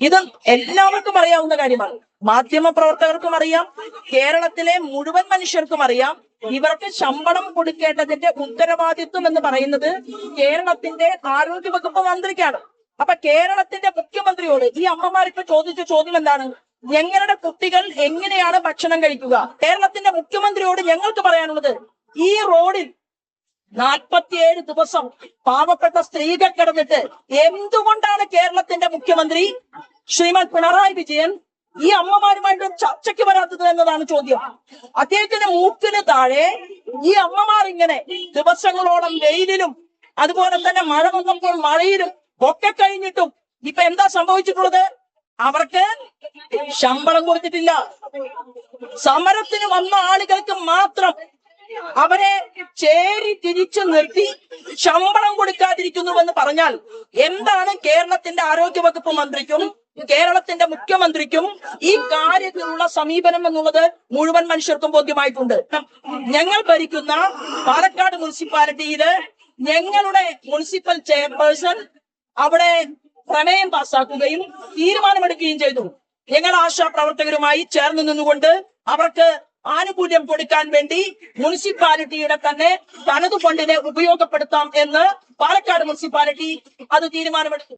ഇത് എല്ലാവർക്കും അറിയാവുന്ന കാര്യമാണ്. മാധ്യമ പ്രവർത്തകർക്കും അറിയാം കേരളത്തിലെ മുഴുവൻ മനുഷ്യർക്കും അറിയാം. ഇവർക്ക് ശമ്പളം കൊടുക്കേണ്ടതിന്റെ ഉത്തരവാദിത്വം എന്ന് പറയുന്നത് കേരളത്തിന്റെ ആരോഗ്യ വകുപ്പ് മന്ത്രിക്കാണ്. അപ്പൊ കേരളത്തിന്റെ മുഖ്യമന്ത്രിയോട് ഈ അമ്മമാർ ഇപ്പൊ ചോദിച്ച ചോദ്യം എന്താണ്? ഞങ്ങളുടെ കുട്ടികൾ എങ്ങനെയാണ് ഭക്ഷണം കഴിക്കുക? കേരളത്തിന്റെ മുഖ്യമന്ത്രിയോട് ഞങ്ങൾക്ക് പറയാനുള്ളത് ഈ റോഡിൽ നാൽപ്പത്തിയേഴ് ദിവസം പാവപ്പെട്ട സ്ത്രീകൾ കിടന്നിട്ട് എന്തുകൊണ്ടാണ് കേരളത്തിന്റെ മുഖ്യമന്ത്രി ശ്രീമാൻ പിണറായി വിജയൻ ഈ അമ്മമാരുമായിട്ട് ചർച്ചയ്ക്ക് വരാത്തത് എന്നതാണ് ചോദ്യം. അദ്ദേഹത്തിന്റെ മൂക്കിന് താഴെ ഈ അമ്മമാർ ഇങ്ങനെ ദിവസങ്ങളോളം വെയിലിലും അതുപോലെ തന്നെ മഴ വന്നപ്പോൾ മഴയിലും ഒക്കെ കഴിഞ്ഞിട്ടും ഇപ്പൊ എന്താ സംഭവിച്ചിട്ടുള്ളത്? അവർക്ക് ശമ്പളം കൊടുത്തിട്ടില്ല. സമരത്തിന് വന്ന ആളുകൾക്ക് മാത്രം അവരെ ചേരി തിരിച്ചു നിർത്തി ശമ്പളം കൊടുക്കാതിരിക്കുന്നുവെന്ന് പറഞ്ഞാൽ എന്താണ് കേരളത്തിന്റെ ആരോഗ്യ വകുപ്പ് മന്ത്രിക്കും കേരളത്തിന്റെ മുഖ്യമന്ത്രിക്കും ഈ കാര്യത്തിലുള്ള സമീപനം എന്നുള്ളത് മുഴുവൻ മനുഷ്യർക്കും ബോധ്യമായിട്ടുണ്ട്. ഞങ്ങൾ ഭരിക്കുന്ന പാലക്കാട് മുനിസിപ്പാലിറ്റിയിൽ ഞങ്ങളുടെ മുനിസിപ്പൽ ചെയർപേഴ്സൺ അവിടെ പ്രമേയം പാസാക്കുകയും തീരുമാനമെടുക്കുകയും ചെയ്തു. ഞങ്ങൾ ആശാ പ്രവർത്തകരുമായി ചേർന്ന് നിന്നുകൊണ്ട് അവർക്ക് ആനുകൂല്യം കൊടുക്കാൻ വേണ്ടി മുനിസിപ്പാലിറ്റിയുടെ തന്നെ തനതു ഫണ്ടിനെ ഉപയോഗപ്പെടുത്താം എന്ന് പാലക്കാട് മുനിസിപ്പാലിറ്റി അത് തീരുമാനമെടുത്തു.